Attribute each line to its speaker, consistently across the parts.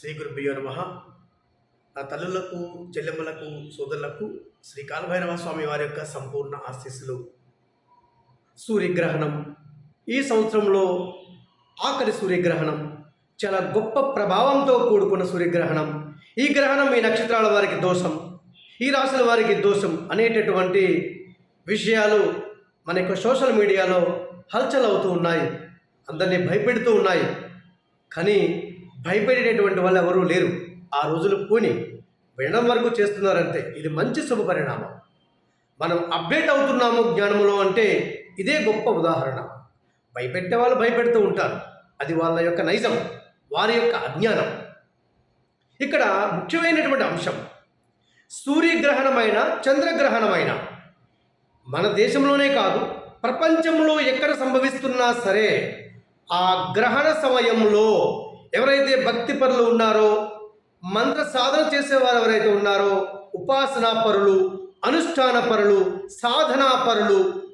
Speaker 1: శ్రీ గురుభ్యో నమ. నా తల్లులకు చెల్లెమ్మలకు సోదరులకు శ్రీ కాలభైరవ స్వామి వారి యొక్క సంపూర్ణ ఆశీస్సులు. సూర్యగ్రహణం. ఈ సంవత్సరంలో ఆఖరి సూర్యగ్రహణం. చాలా గొప్ప ప్రభావంతో కూడుకున్న సూర్యగ్రహణం. ఈ గ్రహణం ఈ నక్షత్రాల వారికి దోషం. ఈ రాశుల వారికి దోషం అనేటటువంటి విషయాలు మన యొక్క సోషల్ మీడియాలో హల్చల్ అవుతూ ఉన్నాయి. అందరినీ భయపెడుతూ ఉన్నాయి. కానీ భయపడేటటువంటి వాళ్ళు ఎవరూ లేరు. ఆ రోజులు పోని వినడం వరకు చేస్తున్నారంతే ఇది మంచి శుభ పరిణామం. మనం అప్డేట్ అవుతున్నాము జ్ఞానంలో అంటే ఇదే గొప్ప ఉదాహరణ. భయపెట్టే వాళ్ళు భయపెడుతూ ఉంటారు. అది వాళ్ళ యొక్క నైజం వారి యొక్క అజ్ఞానం. ఇక్కడ ముఖ్యమైనటువంటి అంశం సూర్యగ్రహణమైన చంద్రగ్రహణమైన మన దేశంలోనే కాదు ప్రపంచంలో ఎక్కడ సంభవిస్తున్నా సరే ఆ గ్రహణ సమయంలో ఎవరైతే భక్తి పరులు ఉన్నారో మంత్ర సాధన చేసేవారు ఎవరైతే ఉన్నారో ఉపాసనా పరులు అనుష్ఠాన పరులు సాధనా పరులు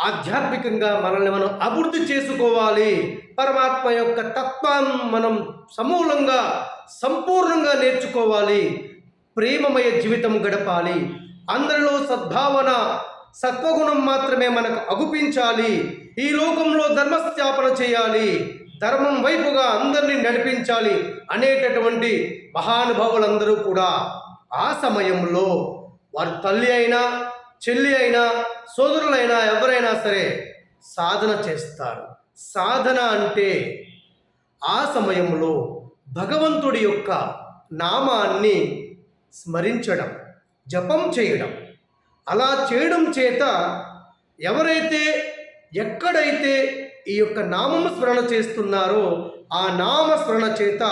Speaker 1: ఆధ్యాత్మికంగా మనల్ని మనం అభివృద్ధి చేసుకోవాలి. పరమాత్మ యొక్క తత్వాన్ని మనం సమూలంగా సంపూర్ణంగా నేర్చుకోవాలి. ప్రేమమయ జీవితం గడపాలి. అందరిలో సద్భావన సత్వగుణం మాత్రమే మనకు అగుపించాలి. ఈ లోకంలో ధర్మస్థాపన చేయాలి. ధర్మం వైపుగా అందరినీ నడిపించాలి అనేటటువంటి మహానుభావులందరూ కూడా ఆ సమయంలో వారు తల్లి అయినా చెల్లి అయినా సోదరులైనా ఎవరైనా సరే సాధన చేస్తారు. సాధన అంటే ఆ సమయంలో భగవంతుడి యొక్క నామాన్ని స్మరించడం జపం చేయడం. అలా చేయడం చేత ఎవరైతే ఎక్కడైతే ఈ యొక్క నామము స్మరణ చేస్తున్నారో ఆ నామ స్మరణ చేత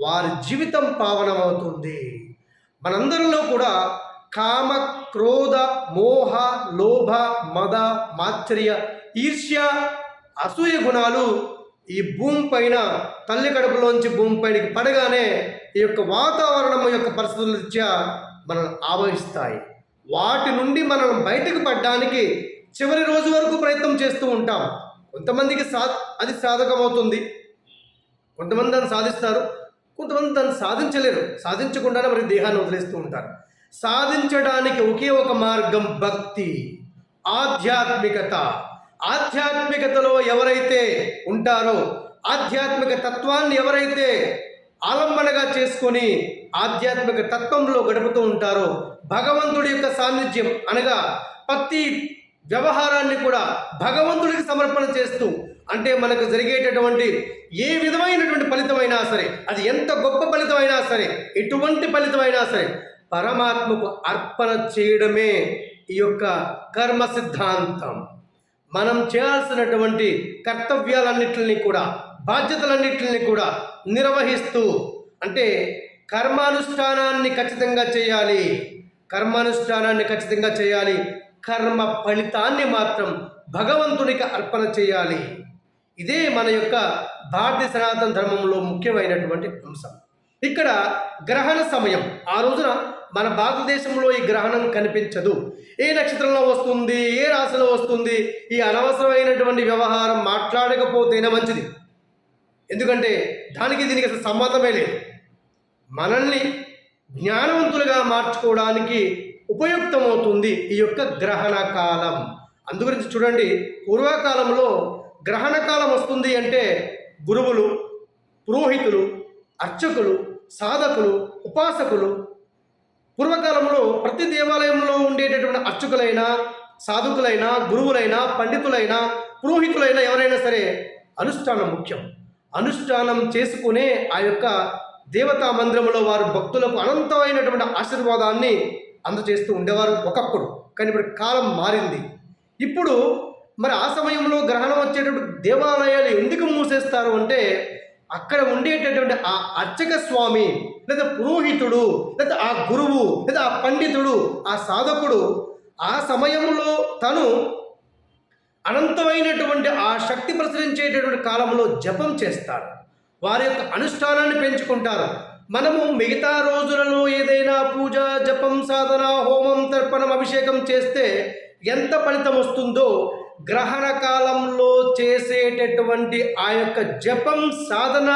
Speaker 1: వారి జీవితం పావనమవుతుంది. మనందరిలో కూడా కామ క్రోధ మోహ లోభ మద మాత్సర్య ఈర్ష్య అసూయ గుణాలు ఈ భూమి పైన తల్లి కడుపులోంచి భూమి పైనకి పడగానే ఈ యొక్క వాతావరణం యొక్క పరిస్థితుల రీత్యా మనల్ని ఆవహిస్తాయి. వాటి నుండి మనం బయటకు పడడానికి చివరి రోజు వరకు ప్రయత్నం చేస్తూ ఉంటాం. కొంతమందికి సా అది సాధకమవుతుంది. కొంతమంది దాన్ని సాధిస్తారు. కొంతమంది దాన్ని సాధించలేరు. సాధించకుండానే మరి దేహాన్ని వదిలేస్తూ ఉంటారు. సాధించడానికి ఒకే ఒక మార్గం భక్తి ఆధ్యాత్మికత. ఆధ్యాత్మికతలో ఎవరైతే ఉంటారో ఆధ్యాత్మిక తత్వాన్ని ఎవరైతే ఆలంబనగా చేసుకొని ఆధ్యాత్మిక తత్వంలో గడుపుతూ ఉంటారో భగవంతుడి యొక్క సాన్నిధ్యం అనగా ప్రతి వ్యవహారాన్ని కూడా భగవంతుడికి సమర్పణ చేస్తూ అంటే మనకు జరిగేటటువంటి ఏ విధమైనటువంటి ఫలితమైనా సరే అది ఎంత గొప్ప ఫలితమైనా సరే ఎటువంటి ఫలితమైనా సరే పరమాత్మకు అర్పణ చేయడమే ఈ యొక్క కర్మ సిద్ధాంతం. మనం చేయాల్సినటువంటి కర్తవ్యాలన్నింటిని కూడా బాధ్యతలన్నింటిని కూడా నిర్వహిస్తూ అంటే కర్మానుష్ఠానాన్ని ఖచ్చితంగా చేయాలి. కర్మానుష్ఠానాన్ని ఖచ్చితంగా చేయాలి. కర్మ ఫలితాన్ని మాత్రం భగవంతునికి అర్పణ చేయాలి. ఇదే మన యొక్క భారతీయ సనాతన ధర్మంలో ముఖ్యమైనటువంటి అంశం. ఇక్కడ గ్రహణ సమయం. ఆ రోజున మన భారతదేశంలో ఈ గ్రహణం కనిపించదు. ఏ నక్షత్రంలో వస్తుంది ఏ రాశిలో వస్తుంది ఈ అనవసరమైనటువంటి వ్యవహారం మాట్లాడకపోతేనే మంచిది. ఎందుకంటే దానికి దీనికి అసలు సంబంధమే లేదు. మనల్ని జ్ఞానవంతులుగా మార్చుకోవడానికి ఉపయుక్తమవుతుంది ఈ యొక్క గ్రహణ కాలం. అందుగురించి చూడండి పూర్వకాలంలో గ్రహణ కాలం వస్తుంది అంటే గురువులు పురోహితులు అర్చకులు సాధకులు ఉపాసకులు. పూర్వకాలంలో ప్రతి దేవాలయంలో ఉండేటటువంటి అర్చకులైనా సాధకులైనా గురువులైనా పండితులైనా పురోహితులైనా ఎవరైనా సరే అనుష్ఠానం ముఖ్యం. అనుష్ఠానం చేసుకునే ఆ యొక్క దేవతా మందిరంలో వారు భక్తులకు అనంతమైనటువంటి ఆశీర్వాదాన్ని అందజేస్తూ ఉండేవారు ఒకప్పుడు. కానీ ఇప్పుడు కాలం మారింది. ఇప్పుడు మరి ఆ సమయంలో గ్రహణం వచ్చేటప్పుడు దేవాలయాలు ఎందుకు మూసేస్తారు అంటే అక్కడ ఉండేటటువంటి ఆ అర్చక స్వామి లేదా పురోహితుడు లేదా ఆ గురువు లేదా ఆ పండితుడు ఆ సాధకుడు ఆ సమయంలో తను అనంతమైనటువంటి ఆ శక్తి ప్రసరించేటటువంటి కాలంలో జపం చేస్తారు. వారి యొక్క అనుష్ఠానాన్ని పెంచుకుంటారు. మనము మిగతా రోజులలో ఏదైనా పూజ జపం సాధన హోమం తర్పణం అభిషేకం చేస్తే ఎంత ఫలితం వస్తుందో గ్రహణ కాలంలో చేసేటటువంటి ఆ యొక్క జపం సాధన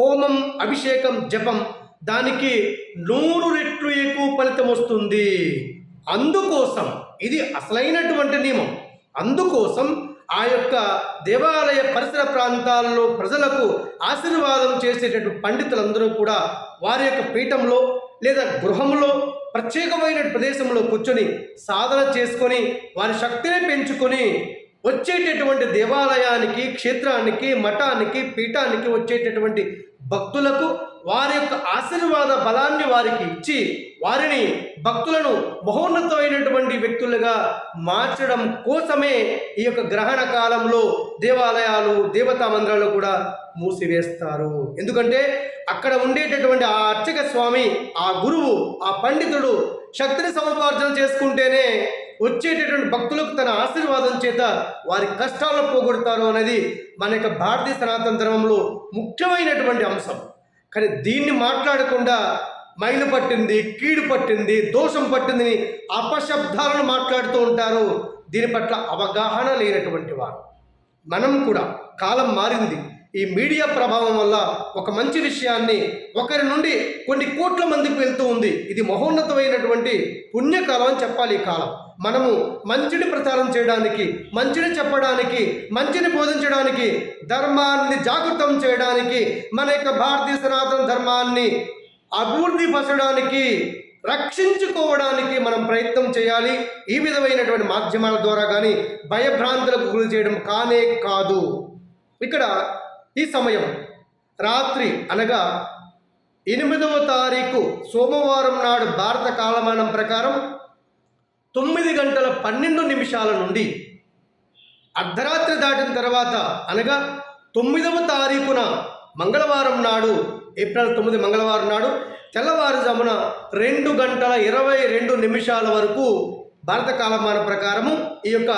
Speaker 1: హోమం అభిషేకం జపం దానికి నూరు రెట్లు ఎక్కువ ఫలితం వస్తుంది. అందుకోసం ఇది అసలైనటువంటి నియమం. అందుకోసం ఆ యొక్క దేవాలయ పరిసర ప్రాంతాల్లో ప్రజలకు ఆశీర్వాదం చేసేటటువంటి పండితులందరూ కూడా వారి యొక్క పీఠంలో లేదా గృహంలో ప్రత్యేకమైన ప్రదేశంలో కూర్చొని సాధన చేసుకొని వారి శక్తిని పెంచుకొని వచ్చేటటువంటి దేవాలయానికి క్షేత్రానికి మఠానికి పీఠానికి వచ్చేటటువంటి భక్తులకు వారి యొక్క ఆశీర్వాద బలాన్ని వారికి ఇచ్చి వారిని భక్తులను మహోన్నతమైనటువంటి వ్యక్తులుగా మార్చడం కోసమే ఈ యొక్క గ్రహణ కాలంలో దేవాలయాలు దేవతా మందిరాలు కూడా మూసివేస్తారు. ఎందుకంటే అక్కడ ఉండేటటువంటి ఆ అర్చక స్వామి ఆ గురువు ఆ పండితుడు శక్తిని సముపార్జన చేసుకుంటేనే వచ్చేటటువంటి భక్తులకు తన ఆశీర్వాదం చేత వారి కష్టాలను పోగొడతారు అనేది మన యొక్క భారతీయ సనాతన ధర్మంలో ముఖ్యమైనటువంటి అంశం. కానీ దీన్ని మాట్లాడకుండా మైలు పట్టింది కీడు పట్టింది దోషం పట్టింది అపశబ్దాలను మాట్లాడుతూ ఉంటారు. దీని పట్ల అవగాహన లేనటువంటి వారు. మనం కూడా కాలం మారింది. ఈ మీడియా ప్రభావం వల్ల ఒక మంచి విషయాన్ని ఒకరి నుండి కొన్ని కోట్ల మందికి వెళ్తూ ఉంది. ఇది మహోన్నతమైనటువంటి పుణ్యకాలం అని చెప్పాలి ఈ కాలం. మనము మంచిని ప్రచారం చేయడానికి మంచిని చెప్పడానికి మంచిని బోధించడానికి ధర్మాన్ని జాగృతం చేయడానికి మన యొక్క భారతీయ సనాతన ధర్మాన్ని అభివృద్ధి పరచడానికి రక్షించుకోవడానికి మనం ప్రయత్నం చేయాలి. ఈ విధమైనటువంటి మాధ్యమాల ద్వారా కానీ భయభ్రాంతులకు గురి చేయడం కానే కాదు. ఇక్కడ ఈ సమయం రాత్రి అనగా ఎనిమిదవ తారీఖు సోమవారం నాడు భారత కాలమానం ప్రకారం తొమ్మిది గంటల పన్నెండు నిమిషాల నుండి అర్ధరాత్రి దాటిన తర్వాత అనగా తొమ్మిదవ తారీఖున మంగళవారం నాడు ఏప్రిల్ తొమ్మిది మంగళవారం నాడు తెల్లవారుజామున రెండు గంటల ఇరవై రెండు నిమిషాల వరకు భారత కాలమాన ప్రకారము ఈ యొక్క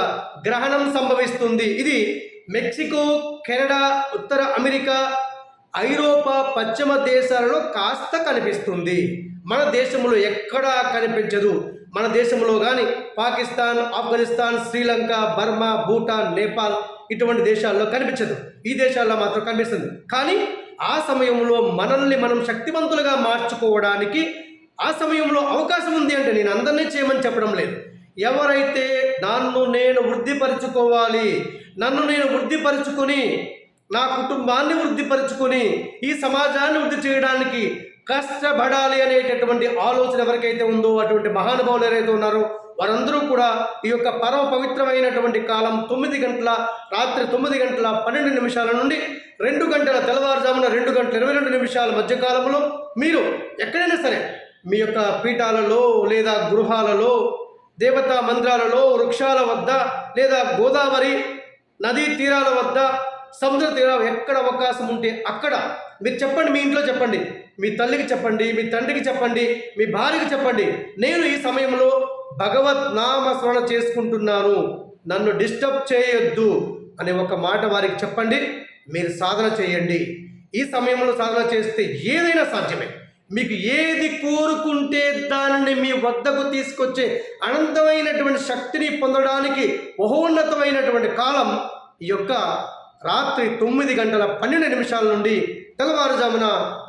Speaker 1: గ్రహణం సంభవిస్తుంది. ఇది మెక్సికో కెనడా ఉత్తర అమెరికా ఐరోపా పశ్చిమ దేశాలలో కాస్త కనిపిస్తుంది. మన దేశంలో ఎక్కడా కనిపించదు. మన దేశంలో కానీ పాకిస్తాన్ ఆఫ్ఘనిస్తాన్ శ్రీలంక బర్మా భూటాన్ నేపాల్ ఇటువంటి దేశాల్లో కనిపించదు. ఈ దేశాల్లో మాత్రం కనిపిస్తుంది. కానీ ఆ సమయంలో మనల్ని మనం శక్తివంతులుగా మార్చుకోవడానికి ఆ సమయంలో అవకాశం ఉంది అంటే నేను అందరినీ చేయమని చెప్పడం లేదు. ఎవరైతే నన్ను నేను వృద్ధిపరచుకోవాలి నన్ను నేను వృద్ధిపరచుకొని నా కుటుంబాన్ని వృద్ధిపరచుకొని ఈ సమాజాన్ని వృద్ధి చేయడానికి కష్టపడాలి అనేటటువంటి ఆలోచన ఎవరికైతే ఉందో అటువంటి మహానుభావులు ఎవరైతే ఉన్నారో వారందరూ కూడా ఈ యొక్క పరమ పవిత్రమైనటువంటి కాలం తొమ్మిది గంటల రాత్రి తొమ్మిది గంటల పన్నెండు నిమిషాల నుండి రెండు గంటల తెల్లవారుజామున రెండు గంటల ఇరవై రెండు నిమిషాల మధ్యకాలంలో మీరు ఎక్కడైనా సరే మీ యొక్క పీఠాలలో లేదా గృహాలలో దేవతా మందిరాలలో వృక్షాల వద్ద లేదా గోదావరి నదీ తీరాల వద్ద సముద్ర తీరాలు ఎక్కడ అవకాశం ఉంటే అక్కడ మీరు చెప్పండి మీ ఇంట్లో చెప్పండి. మీ తల్లికి చెప్పండి మీ తండ్రికి చెప్పండి మీ భార్యకి చెప్పండి. నేను ఈ సమయంలో భగవత్ నామస్మరణ చేసుకుంటున్నాను. నన్ను డిస్టర్బ్ చేయొద్దు అనే ఒక మాట వారికి చెప్పండి. మీరు సాధన చేయండి. ఈ సమయంలో సాధన చేస్తే ఏదైనా సాధ్యమే. మీకు ఏది కోరుకుంటే దానిని మీ వద్దకు తీసుకొచ్చే అనంతమైనటువంటి శక్తిని పొందడానికి మహోన్నతమైనటువంటి కాలం ఈ యొక్క రాత్రి తొమ్మిది గంటల పన్నెండు నిమిషాల నుండి తెల్లవారుజామున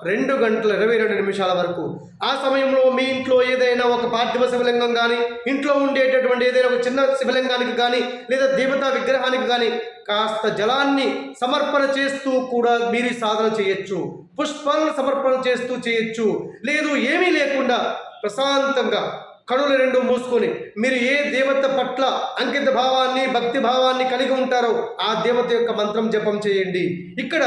Speaker 1: రెండు గంటల ఇరవై రెండు నిమిషాల వరకు. ఆ సమయంలో మీ ఇంట్లో ఏదైనా ఒక పార్థివ శివలింగం కానీ ఇంట్లో ఉండేటటువంటి ఏదైనా ఒక చిన్న శివలింగానికి కానీ లేదా దేవతా విగ్రహానికి కానీ కాస్త జలాన్ని సమర్పణ చేస్తూ కూడా మీరు సాధన చేయొచ్చు. పుష్పాలను సమర్పణ చేస్తూ చేయొచ్చు. లేదు ఏమీ లేకుండా ప్రశాంతంగా కనులు రెండు మూసుకొని మీరు ఏ దేవత పట్ల అంకిత భావాన్ని భక్తి భావాన్ని కలిగి ఉంటారో ఆ దేవత యొక్క మంత్రం జపం చేయండి. ఇక్కడ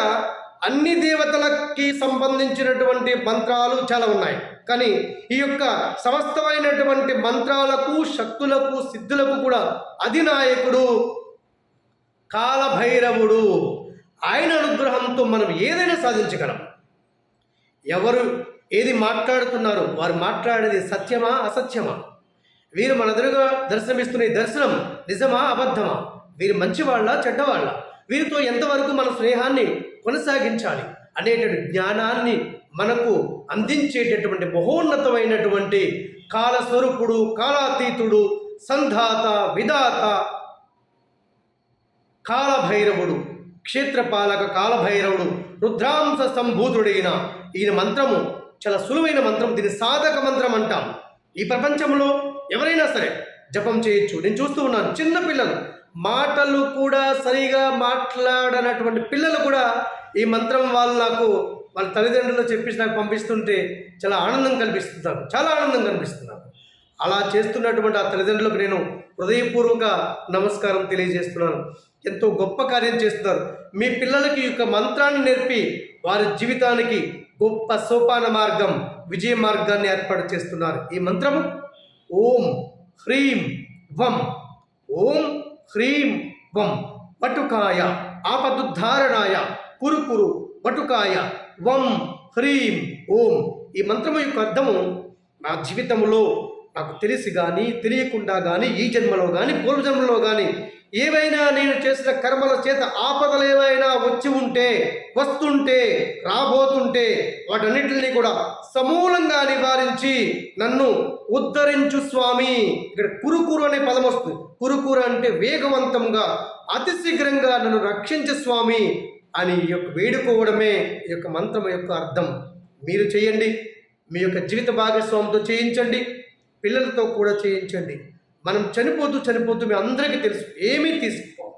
Speaker 1: అన్ని దేవతలకి సంబంధించినటువంటి మంత్రాలు చాలా ఉన్నాయి. కానీ ఈ యొక్క సమస్తమైనటువంటి మంత్రాలకు శక్తులకు సిద్ధులకు కూడా అధినాయకుడు కాలభైరవుడు. ఆయన అనుగ్రహంతో మనం ఏదైనా సాధించగలం. ఎవరు ఏది మాట్లాడుతున్నారు? వారు మాట్లాడేది సత్యమా అసత్యమా? వీరు మన ఎదురుగా దర్శనమిస్తున్న దర్శనం నిజమా అబద్ధమా? వీరు మంచివాళ్ళ చెడ్డవాళ్ళ? వీరితో ఎంతవరకు మన స్నేహాన్ని కొనసాగించాలి అనేటువంటి జ్ఞానాన్ని మనకు అందించేటటువంటి మహోన్నతమైనటువంటి కాలస్వరూపుడు కాలాతీతుడు సంధాత విధాత కాలభైరవుడు క్షేత్రపాలక కాలభైరవుడు రుద్రాంశ సంభూతుడైన ఈయన మంత్రము చాలా సులువైన మంత్రం దీని సాధక మంత్రం అంటాం. ఈ ప్రపంచంలో ఎవరైనా సరే జపం చేయొచ్చు. నేను చూస్తూ ఉన్నాను చిన్న పిల్లలు మాటలు కూడా సరిగా మాట్లాడనటువంటి పిల్లలు కూడా ఈ మంత్రం వాళ్ళు నాకు వాళ్ళ తల్లిదండ్రులు చెప్పేసి నాకు పంపిస్తుంటే చాలా ఆనందం కనిపిస్తుంది నాకు. చాలా ఆనందం కనిపిస్తుంది నాకు. అలా చేస్తున్నటువంటి ఆ తల్లిదండ్రులకు నేను హృదయపూర్వక నమస్కారం తెలియజేస్తున్నాను. ఎంతో గొప్ప కార్యం చేస్తున్నారు. మీ పిల్లలకి ఈ యొక్క మంత్రాన్ని నేర్పి వారి జీవితానికి గొప్ప సోపాన మార్గం విజయ మార్గాన్ని ఏర్పాటు చేస్తున్నారు. ఈ మంత్రము ఓం హ్రీం వం. ఓం హ్రీం వం వటుకాయ ఆపదుద్ధారణాయ కురు కురు వటుకాయ వం హ్రీం ఓం. ఈ మంత్రము యొక్క అర్థము నా జీవితంలో నాకు తెలిసి కానీ తెలియకుండా కానీ ఈ జన్మలో కానీ పూర్వజన్మలో కానీ ఏవైనా నేను చేసిన కర్మల చేత ఆపదలు ఏవైనా వచ్చి ఉంటే వస్తుంటే రాబోతుంటే వాటన్నిటిని కూడా సమూలంగా నివారించి నన్ను ఉద్ధరించు స్వామి. ఇక్కడ కురుకురు అనే పదం వస్తుంది. కురుకుర అంటే వేగవంతంగా అతి శీఘ్రంగా నన్ను రక్షించు స్వామి అని ఈ యొక్క వేడుకోవడమే ఈ యొక్క మంత్రం యొక్క అర్థం. మీరు చేయండి. మీ యొక్క జీవిత భాగస్వామితో చేయించండి. పిల్లలతో కూడా చేయించండి. మనం చనిపోతూ చనిపోతూ మీ అందరికీ తెలుసు. ఏమీ తీసుకుపోం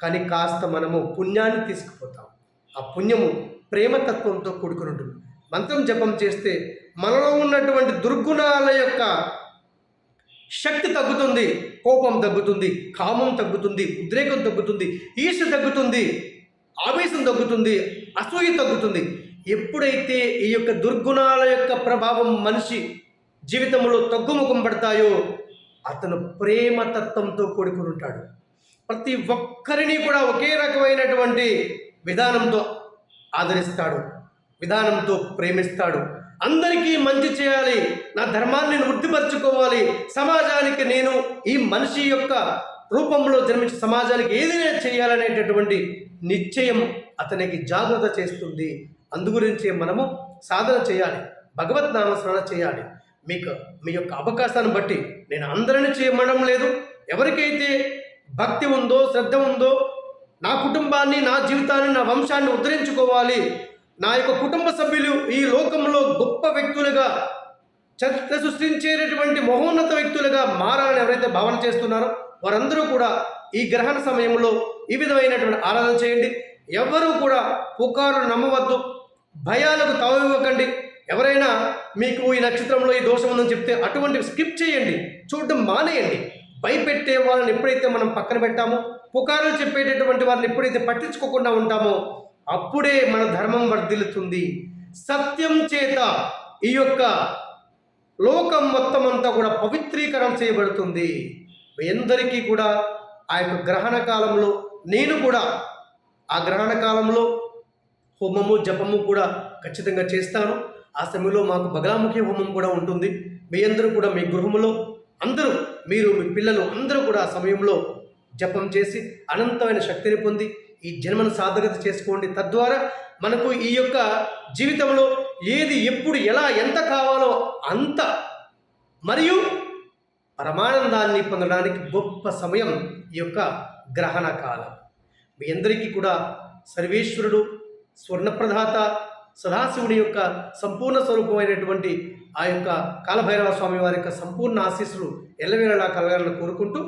Speaker 1: కానీ కాస్త మనము పుణ్యాన్ని తీసుకుపోతాం. ఆ పుణ్యము ప్రేమతత్వంతో కూడుకుని ఉంటుంది. మంత్రం జపం చేస్తే మనలో ఉన్నటువంటి దుర్గుణాల యొక్క శక్తి తగ్గుతుంది కోపం తగ్గుతుంది కామం తగ్గుతుంది ఉద్రేకం తగ్గుతుంది ఈశ తగ్గుతుంది ఆవేశం తగ్గుతుంది అసూయ తగ్గుతుంది. ఎప్పుడైతే ఈ యొక్క దుర్గుణాల యొక్క ప్రభావం మనిషి జీవితంలో తగ్గుముఖం పడతాయో అతను ప్రేమతత్వంతో కూడుకుని ఉంటాడు. ప్రతి ఒక్కరిని కూడా ఒకే రకమైనటువంటి విధానంతో ఆదరిస్తాడు విధానంతో ప్రేమిస్తాడు. అందరికీ మంచి చేయాలి. నా ధర్మాన్ని నేను వృద్ధిపరచుకోవాలి. సమాజానికి నేను ఈ మనిషి యొక్క రూపంలో జన్మించి సమాజానికి ఏదైనా చేయాలనేటటువంటి నిశ్చయం అతనికి జాగ్రత్త చేస్తుంది. అందుగురించి మనము సాధన చేయాలి. భగవత్ నామస్మరణ చేయాలి. మీకు మీ యొక్క అవకాశాన్ని బట్టి నేను అందరిని చేయమనడం లేదు. ఎవరికైతే భక్తి ఉందో శ్రద్ధ ఉందో నా కుటుంబాన్ని నా జీవితాన్ని నా వంశాన్ని ఉద్ధరించుకోవాలి. నా యొక్క కుటుంబ సభ్యులు ఈ లోకంలో గొప్ప వ్యక్తులుగా చరిత్ర సృష్టించేటటువంటి మహోన్నత వ్యక్తులుగా మారాలని ఎవరైతే భావన చేస్తున్నారో వారందరూ కూడా ఈ గ్రహణ సమయంలో ఈ విధమైనటువంటి ఆరాధన చేయండి. ఎవరూ కూడా పుకారులు నమ్మవద్దు భయాలకు తవ్వివ్వకండి ఎవరైనా మీకు ఈ నక్షత్రంలో ఈ దోషం ఉందని చెప్తే అటువంటి స్కిప్ చేయండి చూడడం మానేయండి. భయపెట్టే వాళ్ళని ఎప్పుడైతే మనం పక్కన పెట్టామో పుకారులు చెప్పేటటువంటి వారిని ఎప్పుడైతే పట్టించుకోకుండా ఉంటామో అప్పుడే మన ధర్మం వర్ధిల్లుతుంది. సత్యం చేత ఈ యొక్క లోకం మొత్తం అంతా కూడా పవిత్రీకరణ చేయబడుతుంది. మీ అందరికీ కూడా ఆ యొక్క గ్రహణ కాలంలో నేను కూడా ఆ గ్రహణ కాలంలో హోమము జపము కూడా ఖచ్చితంగా చేస్తాను. ఆ సమయంలో మాకు బగలాముఖి హోమం కూడా ఉంటుంది. మీ అందరూ కూడా మీ గృహములో అందరూ మీరు మీ పిల్లలు అందరూ కూడా ఆ సమయంలో జపం చేసి అనంతమైన శక్తిని పొంది ఈ జన్మను సాధకత చేసుకోండి. తద్వారా మనకు ఈ యొక్క జీవితంలో ఏది ఎప్పుడు ఎలా ఎంత కావాలో అంత మరియు పరమానందాన్ని పొందడానికి గొప్ప సమయం ఈ యొక్క గ్రహణ కాలం. మీ అందరికీ కూడా సర్వేశ్వరుడు స్వర్ణప్రదాత సదాశివుడి యొక్క సంపూర్ణ స్వరూపమైనటువంటి ఆ యొక్క కాలభైరవ స్వామి వారి యొక్క సంపూర్ణ ఆశీస్సులు ఎల్లవేళలా కలగాలని కోరుకుంటూ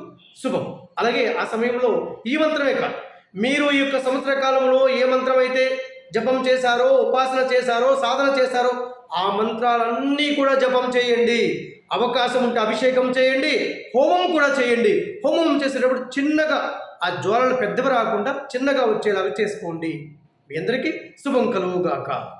Speaker 1: శుభం. అలాగే ఆ సమయంలో ఈ మంత్రమే కాదు మీరు ఈ యొక్క సంవత్సర కాలంలో ఏ మంత్రం అయితే జపం చేశారో ఉపాసన చేశారో సాధన చేశారో ఆ మంత్రాలన్నీ కూడా జపం చేయండి. అవకాశం ఉంటే అభిషేకం చేయండి హోమం కూడా చేయండి. హోమం చేసేటప్పుడు చిన్నగా ఆ జ్వాలలు పెద్దవి రాకుండా చిన్నగా వచ్చేలాగా చేసుకోండి. మీ అందరికీ శుభం కలుగుగాక.